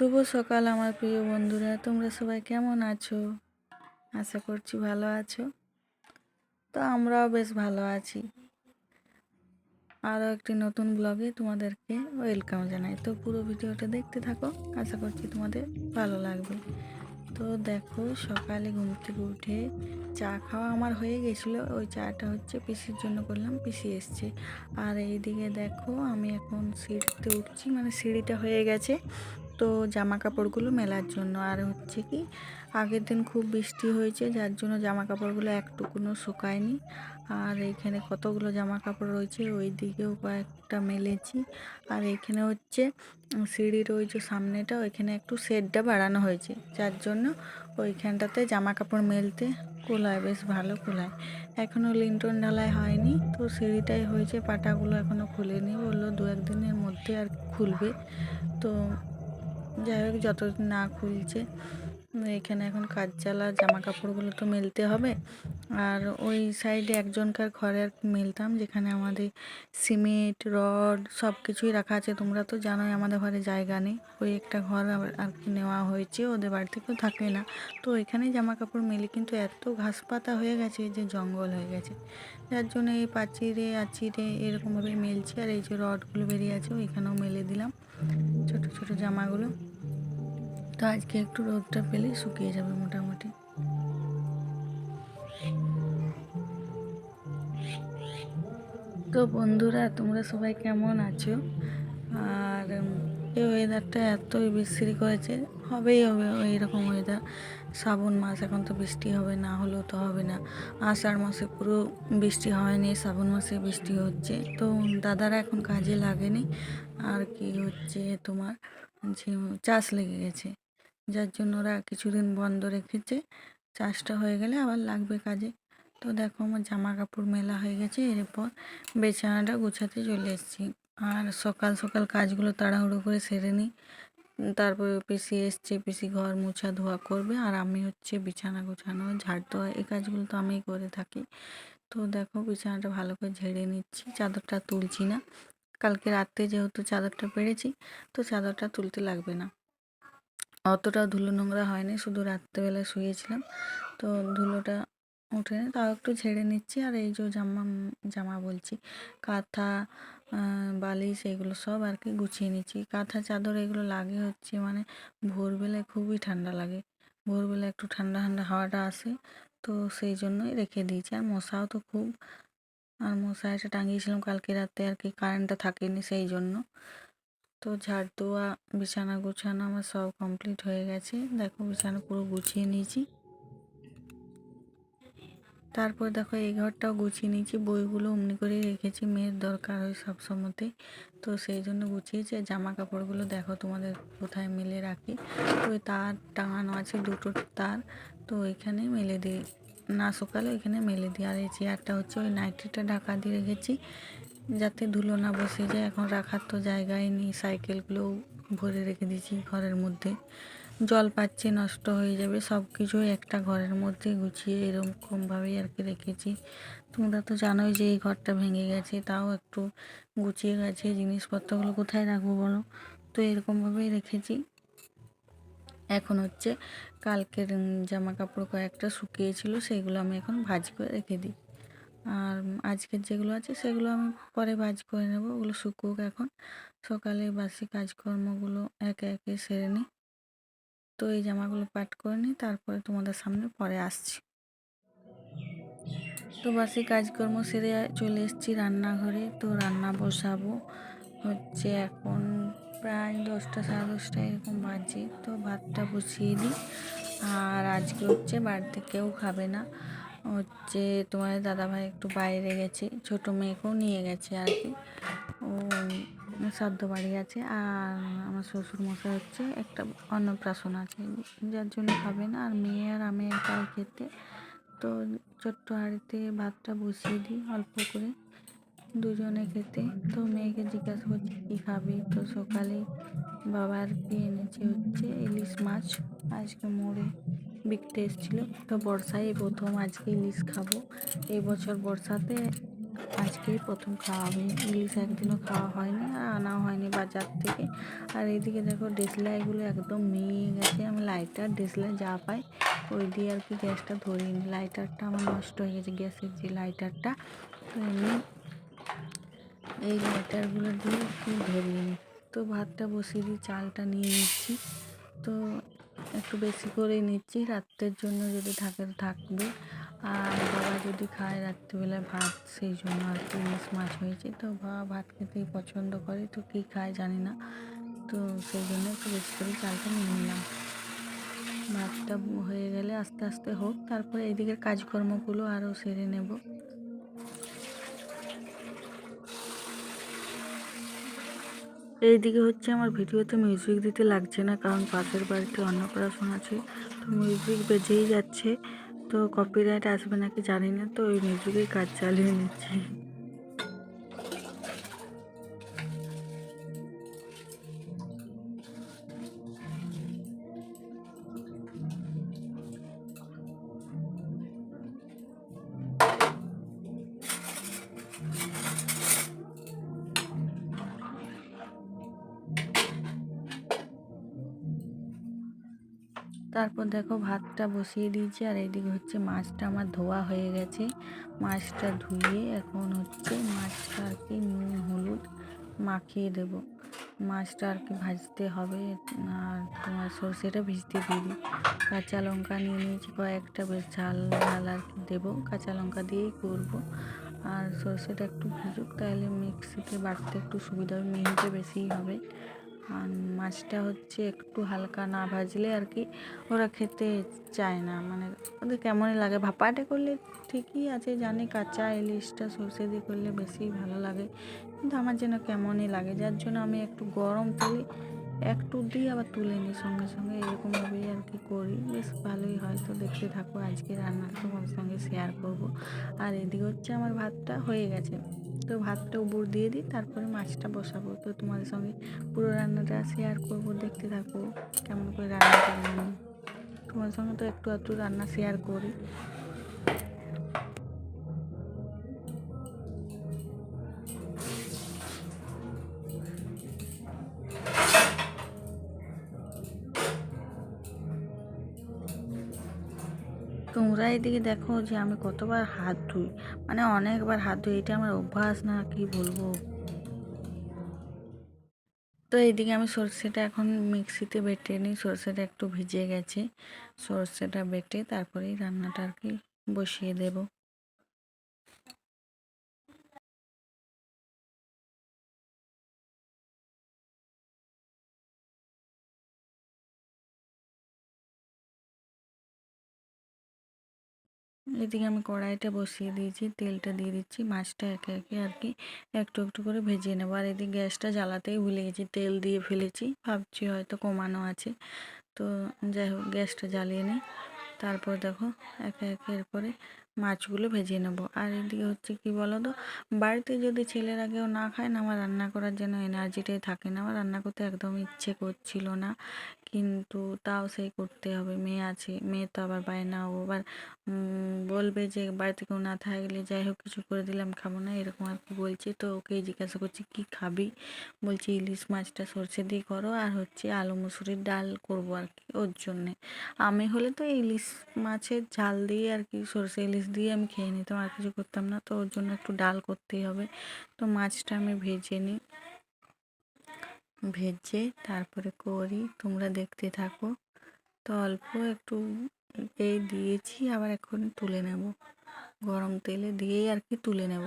শুভ সকাল আমার প্রিয় বন্ধুরা। তোমরা সবাই কেমন আছো? আশা করছি ভালো আছো। তো আমরাও বেশ ভালো আছি। আরও একটি নতুন ব্লগে তোমাদেরকে ওয়েলকাম জানাই। তো পুরো ভিডিওটা দেখতে থাকো। আশা করছি তোমাদের ভালো লাগবে। তো দেখো সকালে ঘুম থেকে উঠে চা খাওয়া আমার হয়ে গেছিল। ওই চাটা হচ্ছে পিসির জন্য করলাম, পিসি এসছে। আর এইদিকে দেখো আমি এখন সিঁড়িতে উঠছি মানে সিঁড়িটা হয়ে গেছে তো জামা কাপড়গুলো মেলার জন্য। আর হচ্ছে কি, আগের দিন খুব বৃষ্টি হয়েছে, যার জন্য জামা কাপড়গুলো একটুকুনও শুকায়নি। আর এইখানে কতগুলো জামা কাপড় রয়েছে ওই দিকেও কয়েকটা মেলেছি। আর এখানে হচ্ছে সিঁড়ির ওই যে সামনেটা, ওইখানে একটু শেডটা বাড়ানো হয়েছে। যার জন্য ওইখানটাতে জামা কাপড় মেলতে কোলায়, বেশ ভালো কোলায়। এখনও লিন্টন ঢালাই হয়নি, তো সিঁড়িটাই হয়েছে, পাটাগুলো এখনও খুলেনি। বলল দু একদিনের মধ্যে আর খুলবে। তো যাই হোক, যতদিন না খুলছে এখানে এখন কাজ চালা জামা কাপড়গুলো তো মেলতে হবে। আর ওই সাইডে একজনকার ঘরে আর মেলতাম, যেখানে আমাদের সিমেন্ট, রড সব কিছুই রাখা আছে। তোমরা তো জানোই আমাদের ঘরে জায়গা নেই। ওই একটা ঘর আর কি নেওয়া হয়েছে, ওদের বাড়িতে থেকেও থাকে না। তো ওইখানেই জামা কাপড় মেলে, কিন্তু এত ঘাস পাতা হয়ে গেছে যে জঙ্গল হয়ে গেছে। যার জন্য এই পাচিরে আচিরে এরকমভাবে মেলছি। আর এই যে রডগুলো বেরিয়ে আছে, ওইখানেও মেলে দিলাম। ছোট ছোট জামাগুলো। তো আজকে একটু রোদটা পেলেই শুকিয়ে যাবে মোটামুটি। তো বন্ধুরা, তোমরা সবাই কেমন আছো? আর এই ওয়েদারটা এতই বিশ্রী করেছে। হবেই হবে এইরকম ওয়েদার শ্রাবণ মাস এখন তো বৃষ্টি হবে, না হলেও তো হবে না। আষাঢ় মাসে পুরো বৃষ্টি হয়নি, শ্রাবণ মাসে বৃষ্টি হচ্ছে। তো দাদারা এখন কাজে লাগেনি। আর কি হচ্ছে তোমার? চাষ লেগে গেছে। যার জন্য ওরা কিছুদিন বন্ধ রেখেছে। চাষটা হয়ে গেলে আবার লাগবে কাজে। তো দেখো আমার জামা কাপড় মেলা হয়ে গেছে, এরপর বেচানাটা গুছাতে চলে এসেছি। আর সকাল সকাল কাজগুলো তাড়াহুড়ো করে সেরে নিই। তারপরে পিসি এসছে, পিসি ঘর মোছা ধোয়া করবে। আর আমি হচ্ছে বিছানা গোছানো, ঝাড় দেওয়া, এই কাজগুলো তো আমিই করে থাকি। তো দেখো বিছানাটা ভালো করে ঝেড়ে নিচ্ছি, চাদরটা তুলছি না। কালকে রাত্রে যেহেতু চাদরটা পেরেছি তো চাদরটা তুলতে লাগবে না। অতটা ধুলো নোংরা হয়নি, শুধু রাত্রেবেলা শুয়েছিলাম। তো ধুলোটা উঠে তাও একটু ঝেড়ে নিচ্ছি। আর এই যে জামা জামা বলছি, কাঁথা বালিশ এগুলো সব আর কি গুছিয়ে নিচ্ছি। কাঁথা, চাদর এগুলো লাগে হচ্ছে মানে ভোরবেলায় খুবই ঠান্ডা লাগে। ভোরবেলা একটু ঠান্ডা ঠান্ডা হাওয়াটা আসে, তো সেই জন্যই রেখে দিয়েছি। আর মশাও তো খুব, আর মশারিটা টাঙিয়েছিলাম কালকে রাতে, আর কি কারেন্টটা থাকেনি সেই জন্য। তো ঝাড় দেওয়া, বিছানা গুছানো আমার সব কমপ্লিট হয়ে গেছে। দেখো বিছানা পুরো গুছিয়ে নিয়েছি। তারপর দেখো এই ঘরটাও গুছিয়ে নিয়েছি। বইগুলো অমনি করে রেখেছি, মেয়ের দরকার হয় সব সময়তে। তো সেই জন্য গুছিয়েছি। জামা কাপড়গুলো দেখো তোমাদের কোথায় মেলে রাখি। তো তার টাঙানো আছে, দুটো তার। তো ওইখানে মেলে দিই। না সকালে ওইখানে মেলে দিই। আর এই চেয়ারটা হচ্ছে ওই নাইটিটা ঢাকা দিয়ে রেখেছি। যাতে ধুলো না বসে যায়, এখন রাখার তো জায়গায় নেই। সাইকেলগুলোও ভরে রেখে দিয়েছি ঘরের মধ্যে। জল পাচ্ছে, নষ্ট হয়ে যাবে সব কিছুই একটা ঘরের মধ্যে গুছিয়ে এরকমভাবেই আর কি রেখেছি। তোমরা তো জানোই যে এই ঘরটা ভেঙে গেছে, তাও একটু গুছিয়ে গেছে। জিনিসপত্রগুলো কোথায় রাখব বলো? তো এরকমভাবেই রেখেছি। এখন হচ্ছে কালকের জামা কাপড় কয়েকটা শুকিয়েছিল, সেগুলো আমি এখন ভাজ করে রেখে দিই। আর আজকের যেগুলো আছে সেগুলো আমি পরে ভাজ করে নেব। ওগুলো শুকুক এখন। সকালে বাসি কাজকর্মগুলো একে একে সেরে নিই। তো এই জামাগুলো পাট করে নিই, তারপরে তোমাদের সামনে পরে আসছি। তো বাসি কাজকর্ম সেরে চলে এসেছি রান্নাঘরে। তো রান্না বসাবো। হচ্ছে এখন প্রায় দশটা, সাড়ে দশটা এরকম বাজে। তো ভাতটা বসিয়ে দিই। আর আজকে হচ্ছে বাড়িতে কেউ খাবে না। হচ্ছে তোমার দাদাভাই একটু বাইরে গেছে, ছোট মেয়েকেও নিয়ে গেছে আর কি। ও শ্রাদ্ধ বাড়ি আছে আর আমার শ্বশুর মশাই হচ্ছে একটা অন্নপ্রাশন আছে, যার জন্য খাবে না। আর মেয়ে আর আমি একাই খেতে, তো ছোট্ট হাঁড়িতে ভাতটা বসিয়ে দিই অল্প করে। দুজনে খেতে। তো মেয়েকে জিজ্ঞাসা করছি, কী খাবি? তো সকালে বাবার কি এনেছে হচ্ছে ইলিশ মাছ। আজকে মোড়ে বিকতে এসেছিল। তো বর্ষায় প্রথম আজকে ইলিশ খাব। এই বছর বর্ষাতে আজ আজকেই প্রথম খাওয়া হবে। ইলিশ একদিনও খাওয়া হয়নি আর আনাও হয়নি বাজার থেকে। আর এইদিকে দেখো ডেসলাইগুলো একদম মেয়ে গেছে। আমি লাইটার, ডেসলাই যা পাই, ওই দিয়ে আর কি গ্যাসটা ধরিনি লাইটারটা আমার নষ্ট হয়ে গেছে, গ্যাসের যে লাইটারটা, তো এমনি এই লাইটারগুলো দিয়ে একটু ধরিয়ে নিই। তো ভাতটা বসিয়ে দিই চালটা নিয়ে নিচ্ছি। তো একটু বেশি করেই নিচ্ছি, রাত্রের জন্য যদি থাকে থাকবে। আর বাবা যদি খায় রাত্রিবেলায় ভাত, সেই জন্য আর কি ইলিশ মাছ হয়েছে। তো বাবা ভাত খেতেই পছন্দ করে, তো কী খায় জানি না। তো সেই জন্য একটু বেশি করে চালটা নিয়ে নিলাম। ভাতটা হয়ে গেলে আস্তে আস্তে হোক, তারপরে এইদিকের কাজকর্মগুলো আরও সেরে নেব। এইদিকে হচ্ছে আমার ভিডিওতে মিউজিক দিতে লাগছে না, কারণ পাশের বাড়িতে অন্নপ্রাশন আছে। তো মিউজিক বেজেই যাচ্ছে। তো কপিরাইট আসবে নাকি জানি না, তো ওই মিউজিকের কাজ চালিয়ে নিচ্ছি। তারপর দেখো ভাতটা বসিয়ে দিয়েছি, আর এইদিকে হচ্ছে মাছটা আমার ধোয়া হয়ে গেছে। মাছটা ধুয়ে এখন হচ্ছে মাছটা আর কি নুন, হলুদ মাখিয়ে দেব। মাছটা আর কি ভাজতে হবে, আর তোমার সর্ষেটা ভিজতে দিই। কাঁচা লঙ্কা নিয়ে নিয়েছি কয়েকটা, বেশ ঝাল ঝাল আর কি দেবো। কাঁচা লঙ্কা দিয়েই করব। আর সর্ষেটা একটু ভিজুক, তাহলে মিক্সিতে বাটতে একটু সুবিধা হবে মিহিটা বেশিই হবে। আর মাছটা হচ্ছে একটু হালকা না ভাজলে আর কি ওরা খেতে চায় না। মানে ওদের কেমনই লাগে? ভাপাটে করলে ঠিকই আছে, জানি কাঁচা ইলিশটা সর্ষে দিয়ে করলে বেশি ভালো লাগে। কিন্তু আমার যেন কেমনই লাগে, যার জন্য আমি একটু গরম তেলে একটু দিই আবার তুলে নিই সঙ্গে সঙ্গে, এরকমভাবেই আর কি করি। বেশ ভালোই হয় তো দেখতে থাকো, আজকে রান্না তোমার সঙ্গে শেয়ার করব। আর এদিকে হচ্ছে আমার ভাতটা হয়ে গেছে। তো ভাতটা উপর দিয়ে দিই, তারপরে মাছটা বসাবো। তো তোমাদের সঙ্গে পুরো রান্নাটা শেয়ার করব, দেখতে থাকো কেমন করে রান্না করলাম তোমার সঙ্গে তো একটু একটু রান্না শেয়ার করি। এদিকে দেখো যে আমি কতবার হাত ধুই। মানে অনেকবার হাত ধুই, এটা আমার অভ্যাস না, কি বলব? তো এইদিকে আমি সর্ষেটা এখন মিক্সিতে বেটে নিই, সর্ষেটা একটু ভিজে গেছে। সর্ষেটা বেটে তারপরেই রান্নাটা আর কি বসিয়ে দেবো। এদিকে আমি কড়াইটা বসিয়ে দিয়েছি, তেলটা দিয়ে দিচ্ছি, মাছটা একে একে আর কি একটু একটু করে ভেজে নেব। আর এদিকে গ্যাসটা জ্বালাতেই ভুলে গেছি, তেল দিয়ে ফেলেছি, ভাবছি হয়তো কমানো আছে। তো যাই হোক, গ্যাসটা জ্বালিয়ে নিই। তারপর দেখো, একে একে এরপরে মাছগুলো ভেজে নেব। আর এদিকে হচ্ছে কি বলো তো বাড়িতে যদি ছেলেরা কেউ না খায় না, আমার রান্না করার জন্য এনার্জিটাই থাকে না। আমার রান্না করতে একদম ইচ্ছে করছিল না। কিন্তু তাও সেই করতে হবে। মেয়ে আছে, মেয়ে তো আবার বায়না ও আবার বলবে যে বাড়িতে কেউ না থাকলে যাই হোক কিছু করে দিলাম, খাব না, এরকম আর কি বলছে। তো ওকে জিজ্ঞাসা করছি, কি খাবি? বলছি, ইলিশ মাছটা সর্ষে দিয়ে করো আর হচ্ছে আলু মুসুরির ডাল করব আর কি ওর জন্যে। আমি হলে তো ইলিশ মাছের ঝাল দিয়ে আর কি, সর্ষে ইলিশ দিয়ে আমি খেয়ে নিতাম, আর কিছু করতাম না। তো ওর জন্য একটু ডাল করতেই হবে। তো মাছটা আমি ভেজে নিই। ভেজে তারপরে করি, তোমরা দেখতে থাকো। তো অল্প একটু এই দিয়েছি, আবার এখন তুলে নেব। গরম তেলে দিয়েই আর কি তুলে নেব।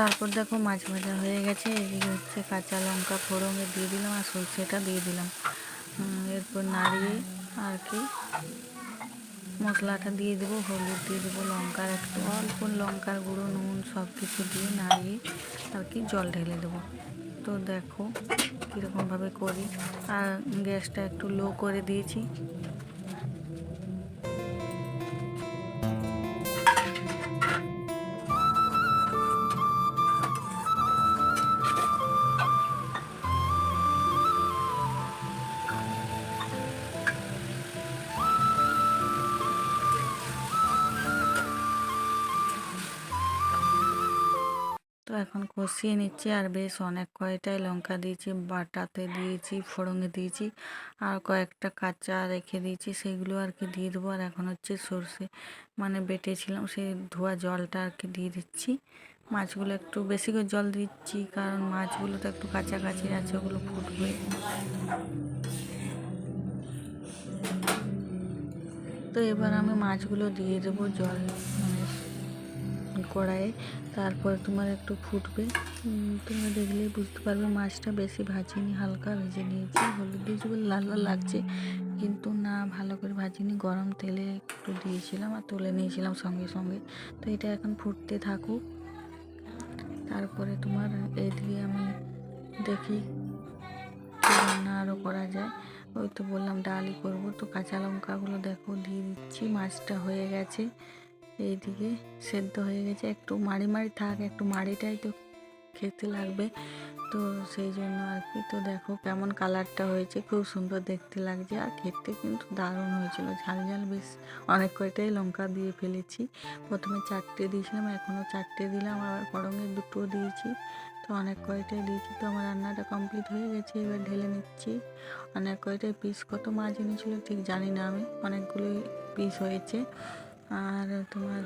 তারপর দেখো মাছ ভাজা হয়ে গেছে, এদিকে হচ্ছে কাঁচা লঙ্কা ফোড়নে দিয়ে দিলাম আর সর্ষেটা দিয়ে দিলাম। এরপর নাড়িয়ে আর কি মশলাটা দিয়ে দেবো, হলুদ দিয়ে দেবো, লঙ্কার একটু অল্প লঙ্কার গুঁড়ো, নুন সব কিছু দিয়ে নাড়িয়ে আর কি জল ঢেলে দেবো। তো দেখো কীরকমভাবে করি। আর গ্যাসটা একটু লো করে দিয়েছি। এখন কষিয়ে নিচ্ছি আর বেশ অনেক কয়টাই লঙ্কা দিয়েছি, বাটাতে দিয়েছি, ফোড়নে দিয়েছি আর কয়েকটা কাঁচা রেখে দিয়েছি, সেগুলো আর কি দিয়ে দেবো। আর এখন হচ্ছে সর্ষে মানে বেটেছিলাম, সেই ধোয়া জলটা আর কি দিয়ে দিচ্ছি। মাছগুলো একটু বেশি করে জল দিচ্ছি, কারণ মাছগুলো তো একটু কাছাকাছি আছে, ওগুলো ফুটবে। তো এবার আমি মাছগুলো দিয়ে দেবো জল। কড়াইয়ে, তারপর তোমার একটু ফুটবে। তোমরা দেখলেই বুঝতে পারবে, মাছটা বেশি ভাজিনি, হালকা ভেজে নিয়েছি। হলুদ দিয়েছি বলে লাল লাল লাগছে, কিন্তু না, ভালো করে ভাজিনি। গরম তেলে একটু দিয়েছিলাম আর তুলে নিয়েছিলাম সঙ্গে সঙ্গে। তো এটা এখন ফুটতে থাকুক। তারপরে তোমার এদিকে আমি দেখি রান্না আরও করা যায়। ওই তো বললাম, ডালই করব। তো কাঁচা লঙ্কাগুলো দেখো, দিয়ে দিচ্ছি, মাছটা হয়ে গেছে। এইদিকে সেদ্ধ হয়ে গেছে। একটু মাড়ি মাড়ি থাক, একটু মাড়িটাই তো খেতে লাগবে। তো সেই জন্য আর কি। তো দেখো কেমন কালারটা হয়েছে, খুব সুন্দর দেখতে লাগছে। আর খেতে কিন্তু দারুণ হয়েছিল। ঝাল ঝাল বেশ অনেক কয়টাই লঙ্কা দিয়ে ফেলেছি। প্রথমে চারটে দিয়েছিলাম, এখনও চারটে দিলাম। আবার গরমে দুটো দিয়েছি। তো অনেক কয়টাই দিয়েছি। তো আমার রান্নাটা কমপ্লিট হয়ে গেছে, এবার ঢেলে নিচ্ছি। অনেক কয়টাই পিস কত মাছ এনেছিল ঠিক জানি না আমি। অনেকগুলোই পিস হয়েছে। আর তোমার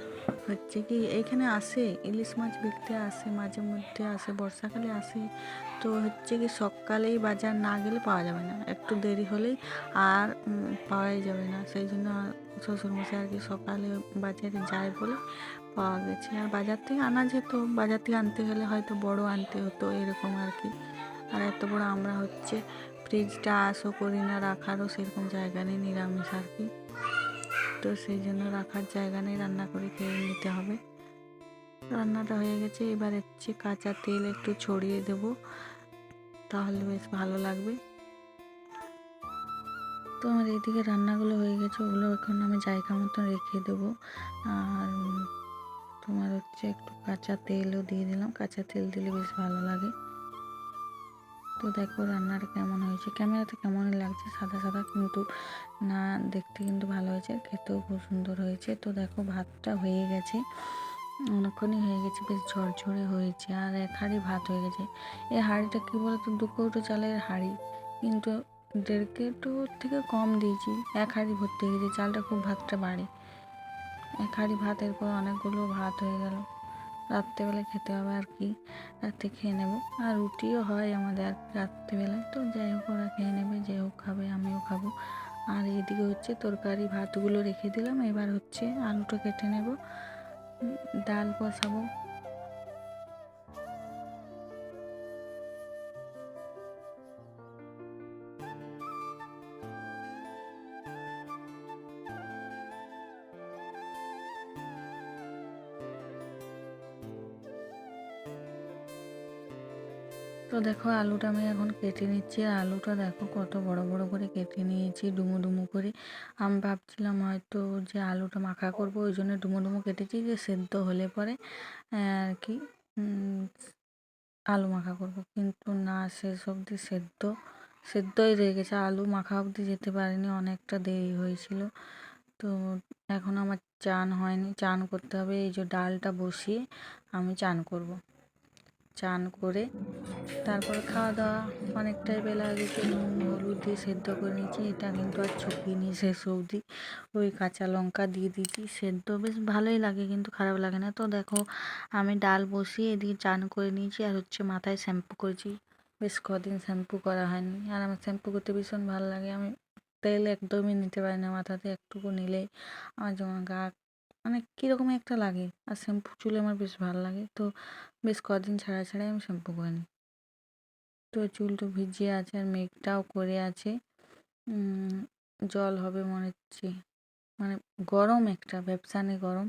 হচ্ছে কি এইখানে আসে, ইলিশ মাছ বিকতে আসে, মাঝে মধ্যে আসে, বর্ষাকালে আসে। তো হচ্ছে কি, সকালেই বাজার না গেলে পাওয়া যাবে না। একটু দেরি হলেই আর পাওয়াই যাবে না। সেই জন্য শ্বশুরমশাই আর কি সকালে বাজারে যায় বলে পাওয়া গেছে। আর বাজার থেকে আনা যেত, বাজার থেকে আনতে গেলে হয়তো বড় আনতে হতো, এরকম আর কি। আর এত বড় আমরা হচ্ছে ফ্রিজটা আসো করি না, রাখারও সেরকম জায়গা নেই, নিরামিষ আর কি। তো সেই জন্য রাখার জায়গা নেই, রান্না করে খেয়ে নিতে হবে। রান্নাটা হয়ে গেছে, এবার হচ্ছে কাঁচা তেল একটু ছড়িয়ে দেব, তাহলে বেশ ভালো লাগবে। তো আমার এইদিকে রান্নাগুলো হয়ে গেছে, ওগুলো এখন আমি জায়গা মতো রেখে দেবো। আর তোমার হচ্ছে একটু কাঁচা তেলও দিয়ে দিলাম, কাঁচা তেল দিলে বেশ ভালো লাগে। তো দেখো রান্নাটা কেমন হয়েছে? ক্যামেরাতে কেমনই লাগছে? সাদা সাদা কিন্তু না, দেখতে কিন্তু ভালো হয়েছে, খেতেও খুব সুন্দর হয়েছে। তো দেখো ভাতটা হয়ে গেছে, অনেকক্ষণই হয়ে গেছে, বেশ ঝরঝরে হয়েছে, আর এক হাঁড়ি ভাত হয়ে গেছে। এই হাঁড়িটা কী বলতো? দু কৌটো চালের হাঁড়ি, কিন্তু দেড় কেটোর থেকে কম দিয়েছি, এক হাঁড়ি ভর্তি হয়ে গেছে, চালটা খুব ভাতটা বাড়ে। এক হাঁড়ি ভাত, এরপর অনেকগুলো ভাত হয়ে গেল। রাত্রেবেলা খেতে হবে আর কি, রাত্রে খেয়ে নেব। আর রুটিও হয় আমাদের আর রাত্রেবেলায় তো যাই হোক ওরা খেয়ে নেবে, যে হোক খাবে, আমিও খাব। আর এদিকে হচ্ছে তরকারি ভাতগুলো রেখে দিলাম, এবার হচ্ছে আলুটা কেটে নেব ডাল বসাবো। তো দেখো আলুটা আমি এখন কেটে নিচ্ছি। আর আলুটা দেখো কত বড় বড় করে কেটে নিয়েছি, ডুমো ডুমো করে। আমি ভাবছিলাম হয়তো যে আলুটা মাখা করব, ওই জন্য ডুমো ডুমো কেটেছি যে সেদ্ধ হলে পরে আর কি আলু মাখা করব। কিন্তু না, শেষ অবধি সেদ্ধ, সেদ্ধই রয়ে গেছে। আলু মাখা অবধি যেতে পারিনি, অনেকটা দেরি হয়েছিল। তো এখন আমার চান হয়নি, চান করতে হবে। এই যে ডালটা বসিয়ে আমি চান করব। চান করে তারপর খাওয়া দাওয়া অনেকটাই বেলা হয়ে গেছে, নুন, হলুদ দিয়ে সেদ্ধ করে নিয়েছি। এটা কিন্তু আর ছপিনি শেষ অবধি। ওই কাঁচা লঙ্কা দিয়ে দিয়েছি, সেদ্ধ বেশ ভালোই লাগে কিন্তু খারাপ লাগে না। তো দেখো, আমি ডাল বসিয়ে এদিকে চান করে নিয়েছি আর হচ্ছে মাথায় শ্যাম্পু করেছি। বেশ কদিন শ্যাম্পু করা হয়নি। আর আমার শ্যাম্পু করতে ভীষণ ভালো লাগে। আমি তেল একদমই নিতে পারি না মাথাতে, একটুকু নিলেই আমার যেমন গা মানে কীরকম একটা লাগে। আর শ্যাম্পু চুলে আমার বেশ ভালো লাগে। তো বেশ কদিন ছাড়া ছাড়াই আমি শ্যাম্পু করে নিই। তো চুল তো ভিজিয়ে আছে আর মেঘটাও করে আছে। জল হবে মনে হচ্ছে। মানে গরম একটা, ব্যবসানে গরম।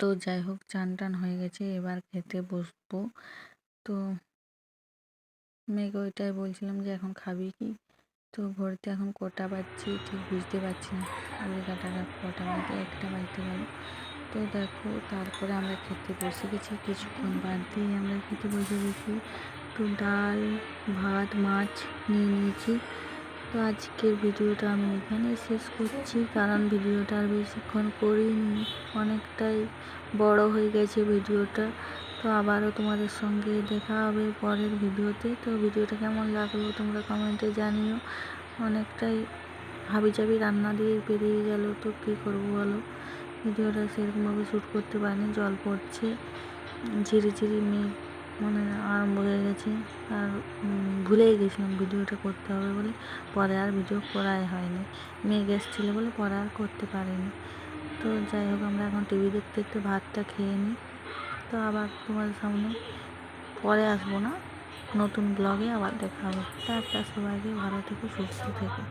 তো যাই হোক, চান টান হয়ে গেছে, এবার খেতে বসবো। তো মেয়েকে ওইটাই বলছিলাম যে, এখন খাবি কি? তো ঘড়িতে এখন কটা বাজছে ঠিক বুঝতে পারছি না। ঘড়ি কাটাটা কটা বাজে? একটা বাজতে গেল তো দেখো, তারপরে আমরা খেতে বসে গেছি। কিছুক্ষণ বাদ দিয়ে আমরা খেতে বসে গেছি। তো ডাল, ভাত, মাছ নিয়ে নিয়েছি। তো আজকের ভিডিওটা আমি এখানে শেষ করছি। কারণ ভিডিওটা আর বেশিক্ষণ করিনি। অনেকটাই বড় হয়ে গেছে ভিডিওটা। তো আবারও তোমাদের সঙ্গে দেখা হবে পরের ভিডিওতে। তো ভিডিওটা কেমন লাগল তোমরা কমেন্টে জানিও। অনেকটাই হাবিজাবি রান্না দিয়ে পেরিয়ে গেল, তো কী করব বলো? ভিডিওটা সেরকমভাবে শ্যুট করতে পারিনি, জল পড়ছে। ঝিরি ঝিরি মেঘ মানে আরম্ভ হয়ে গেছে। আর ভুলেই গেছিলাম ভিডিওটা করতে হবে বলে। পরে আর ভিডিও করাই হয়নি। মেঘ এসেছিল বলে পরে আর করতে পারিনি। তো যাই হোক, আমরা এখন টিভি দেখতে দেখতে ভাতটা খেয়ে নিই। তো আবার তোমাদের সামনে পরে আসব না। নতুন ব্লগে আবার দেখা হবে। একটা সবাইকে, ভালো থেকো, সুস্থ থেকো।